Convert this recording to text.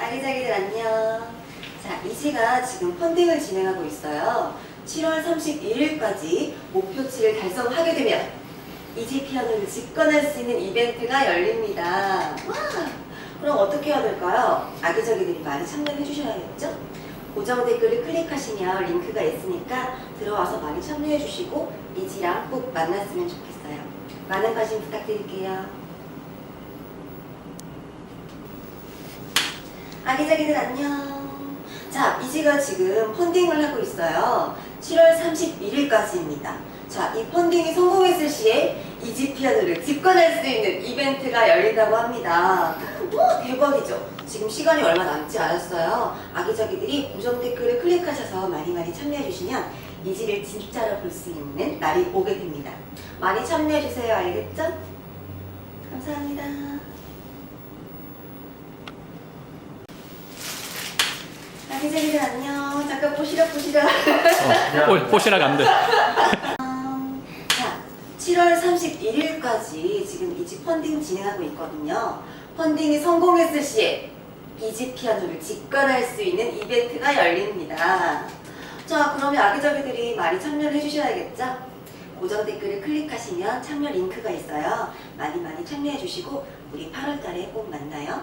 아기자기들 안녕. 자, 이지가 지금 펀딩을 진행하고 있어요. 7월 31일까지 목표치를 달성하게 되면 이지 피아노를 집권할 수 있는 이벤트가 열립니다. 와! 그럼 어떻게 해야 될까요? 아기자기들이 많이 참여해 주셔야겠죠? 고정 댓글을 클릭하시면 링크가 있으니까 들어와서 많이 참여해 주시고 이지랑 꼭 만났으면 좋겠어요. 많은 관심 부탁드릴게요. 아기자기들 안녕. 자, 이지가 지금 펀딩을 하고 있어요. 7월 31일까지입니다. 자, 이 펀딩이 성공했을 시에 이지 피아노를 집권할 수 있는 이벤트가 열린다고 합니다. 와, 대박이죠? 지금 시간이 얼마 남지 않았어요. 아기자기들이 고정 댓글을 클릭하셔서 많이 많이 참여해주시면 이지를 진짜로 볼 수 있는 날이 오게 됩니다. 많이 참여해주세요. 알겠죠? 감사합니다. 아기자기들 안녕. 잠깐 보시락 보시락. 뽀- 뽀시락 안 돼. 음, 자, 7월 31일까지 지금 이 집 펀딩 진행하고 있거든요. 펀딩이 성공했을 시에 이 집 피아노를 직관할 수 있는 이벤트가 열립니다. 자, 그러면 아기자기들이 많이 참여를 해주셔야겠죠? 고정 댓글을 클릭하시면 참여 링크가 있어요. 많이 많이 참여해주시고 우리 8월달에 꼭 만나요.